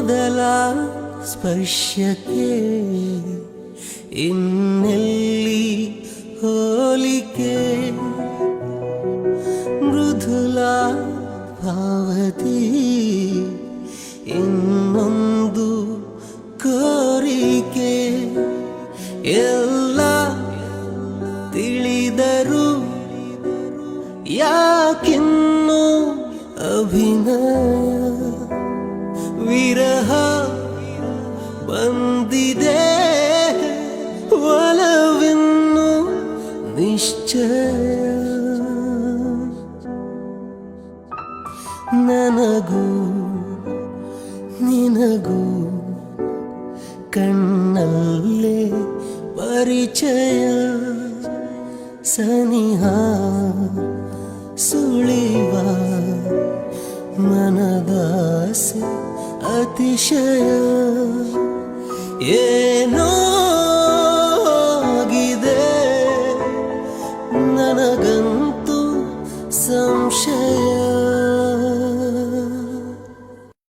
ಮೊದಲ ಸ್ಪರ್ಶಕ್ಕೆ ಇನ್ನೆಲ್ಲಿ ಹೋಲಿಕೆ? ಮೃದುಲ ಪಾವತಿ ಇನ್ನೊಂದು ಕೋರಿಕೆ. ಎಲ್ಲ ತಿಳಿದರು ಯಾಕಿನ್ನು ಅಭಿನಯ ವಿರಹ ಬಂದಿದೆ. ಒಲವಿನ್ನು ನಿಶ್ಚಯ. ನನಗೂ ನಿನಗೂ ಕಣ್ಣಲ್ಲೇ ಪರಿಚಯ. ಸನಿಹ ಸುಳಿವ ಮನದಾಸೆ ಅತಿಶಯ ಏನೋ ಆಗಿದೆ. ನನಗಂತೂ ಸಂಶಯ